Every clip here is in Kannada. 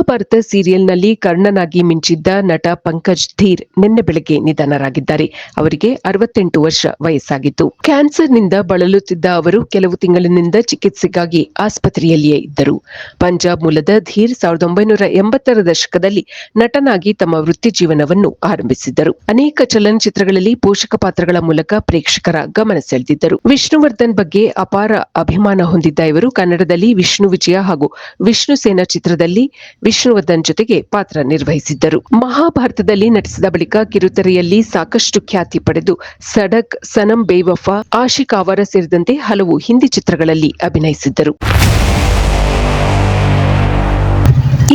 ಮಹಾಭಾರತ ಸೀರಿಯಲ್ನಲ್ಲಿ ಕರ್ಣನಾಗಿ ಮಿಂಚಿದ್ದ ನಟ ಪಂಕಜ್ ಧೀರ್ ನಿನ್ನೆ ಬೆಳಗ್ಗೆ ನಿಧನರಾಗಿದ್ದಾರೆ. ಅವರಿಗೆ ಅರವತ್ತೆಂಟು ವರ್ಷ ವಯಸ್ಸಾಗಿತ್ತು. ಕ್ಯಾನ್ಸರ್ನಿಂದ ಬಳಲುತ್ತಿದ್ದ ಅವರು ಕೆಲವು ತಿಂಗಳಿನಿಂದ ಚಿಕಿತ್ಸೆಗಾಗಿ ಆಸ್ಪತ್ರೆಯಲ್ಲಿಯೇ ಇದ್ದರು. ಪಂಜಾಬ್ ಮೂಲದ ಧೀರ್ ಸಾವಿರದ ಒಂಬೈನೂರ ಎಂಬತ್ತರ ದಶಕದಲ್ಲಿ ನಟನಾಗಿ ತಮ್ಮ ವೃತ್ತಿ ಜೀವನವನ್ನು ಆರಂಭಿಸಿದ್ದರು. ಅನೇಕ ಚಲನಚಿತ್ರಗಳಲ್ಲಿ ಪೋಷಕ ಪಾತ್ರಗಳ ಮೂಲಕ ಪ್ರೇಕ್ಷಕರ ಗಮನ ಸೆಳೆದಿದ್ದರು. ವಿಷ್ಣುವರ್ಧನ್ ಬಗ್ಗೆ ಅಪಾರ ಅಭಿಮಾನ ಹೊಂದಿದ್ದ ಇವರು ಕನ್ನಡದಲ್ಲಿ ವಿಷ್ಣು ವಿಜಯ ಹಾಗೂ ವಿಷ್ಣು ಸೇನಾ ಚಿತ್ರದಲ್ಲಿ ವಿಷ್ಣುವರ್ಧನ್ ಜೊತೆಗೆ ಪಾತ್ರ ನಿರ್ವಹಿಸಿದ್ದರು. ಮಹಾಭಾರತದಲ್ಲಿ ನಟಿಸಿದ ಬಳಿಕ ಕಿರುತೆರೆಯಲ್ಲಿ ಸಾಕಷ್ಟು ಖ್ಯಾತಿ ಪಡೆದು ಸಡಕ್, ಸನಂ ಬೇವಫಾ ಆಶಿಕ್ ಅವರ ಸೇರಿದಂತೆ ಹಲವು ಹಿಂದಿ ಚಿತ್ರಗಳಲ್ಲಿ ಅಭಿನಯಿಸಿದ್ದರು.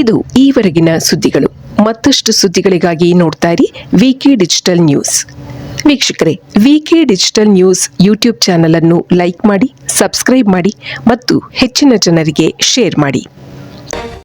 ಇದು ಈವರೆಗಿನ ಸುದ್ದಿಗಳು. ಮತ್ತಷ್ಟು ಸುದ್ದಿಗಳಿಗಾಗಿ ನೋಡ್ತಾ ಇರಿ ವಿಕೆ ಡಿಜಿಟಲ್ ನ್ಯೂಸ್ ವೀಕ್ಷಕರೇ VK digital news YouTube channel ಅನ್ನು ಲೈಕ್ ಮಾಡಿ, ಸಬ್ಸ್ಕ್ರೈಬ್ ಮಾಡಿ ಮತ್ತು ಹೆಚ್ಚಿನ ಜನರಿಗೆ ಶೇರ್ ಮಾಡಿ.